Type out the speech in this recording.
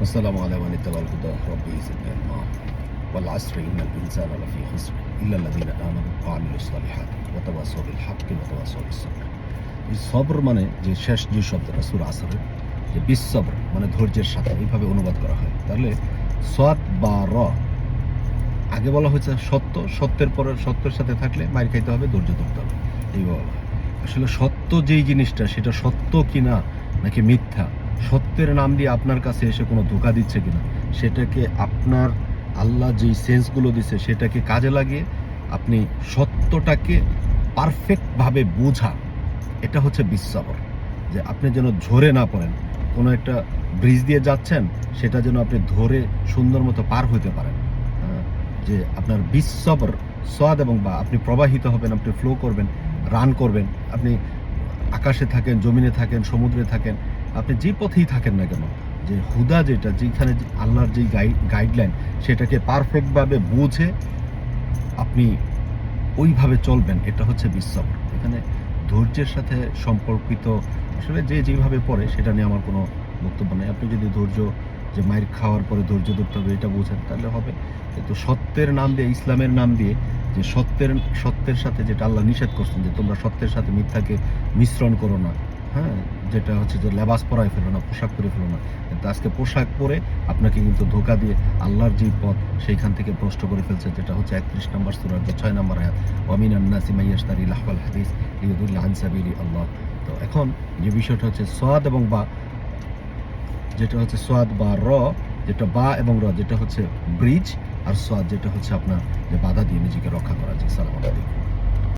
والسلام على من اتبع الهدى ربي زدنا علما والعصر إن الإنسان لفي خسر إلا الذين آمنوا وعملوا الصالحات وتواصوا بالحق وتواصوا بالصبر এই সবর মানে যে শেষ যে শব্দটা সুর আসরের যে বিশ্ববর মানে ধৈর্যের সাথে এইভাবে অনুবাদ করা হয় তাহলে সৎ বা র আগে বলা হয়েছে সত্য সত্যের পরে সত্যের সাথে থাকলে মার খাইতে হবে ধৈর্য ধরতে হবে এই বলা হয়। আসলে সত্য যেই জিনিসটা সেটা সত্য কিনা নাকি মিথ্যা সত্যের নাম দিয়ে আপনার কাছে এসে কোনো ধোকা দিচ্ছে কিনা সেটাকে আপনার আল্লাহ যেই সেন্সগুলো দিচ্ছে সেটাকে কাজে লাগিয়ে আপনি সত্যটাকে পারফেক্টভাবে বোঝা এটা হচ্ছে বিশ্বাবর। যে আপনি যেন ঝরে না পড়েন কোনো একটা ব্রিজ দিয়ে যাচ্ছেন সেটা যেন আপনি ধরে সুন্দর মতো পার হইতে পারেন। হ্যাঁ, যে আপনার বিশ্বাবর সোয়াদ এবং বা আপনি প্রবাহিত হবেন আপনি ফ্লো করবেন রান করবেন আপনি আকাশে থাকেন জমিনে থাকেন সমুদ্রে থাকেন আপনি যে পথেই থাকেন না কেন, যে হুদা যেটা, যেখানে আল্লাহর যে গাইডলাইন সেটাকে পারফেক্টভাবে বুঝে আপনি ওইভাবে চলবেন, এটা হচ্ছে বিশ্বাবর এখানে ধৈর্যের সাথে সম্পর্কিত আসলে যে যেভাবে পড়ে, সেটা নিয়ে আমার কোনো বক্তব্য নেই। আপনি যদি ধৈর্য, যে মায়ের খাওয়ার পরে ধৈর্য ধরতে হবে, এটা বোঝেন, তাহলে হবে। কিন্তু সত্যের নাম দিয়ে, ইসলামের নাম দিয়ে, যে সত্যের সত্যের সাথে যেটা আল্লাহ নিষেধ করছেন, যে তোমরা সত্যের সাথে মিথ্যাকে মিশ্রণ করো না হ্যাঁ যেটা হচ্ছে যে লেবাস পরায় ফেলো না, পোশাক পরে ফেলো না। কিন্তু আজকে পোশাক পরে আপনাকে কিন্তু ধোকা দিয়ে আল্লাহর যে পথ, সেইখান থেকে প্রশ্ন করে ফেলছে, যেটা হচ্ছে একত্রিশ নম্বর সুরার যে ছয় নম্বর আয়াত। ওয়ামিন আন্নাসি মাইয়াস্তারি লাহওয়াল হাদিস লিউদুল্লাহ আনসাবিলি আল্লাহ। তো এখন যে বিষয়টা হচ্ছে সোয়াদ এবং বা, যেটা হচ্ছে সোয়াদ বা র, যেটা বা এবং র, যেটা হচ্ছে ব্রিজ, আর সোয়াদ যেটা হচ্ছে আপনার যে বাধা দিয়ে নিজেকে রক্ষা করা যায় সালাম আলাইকুম।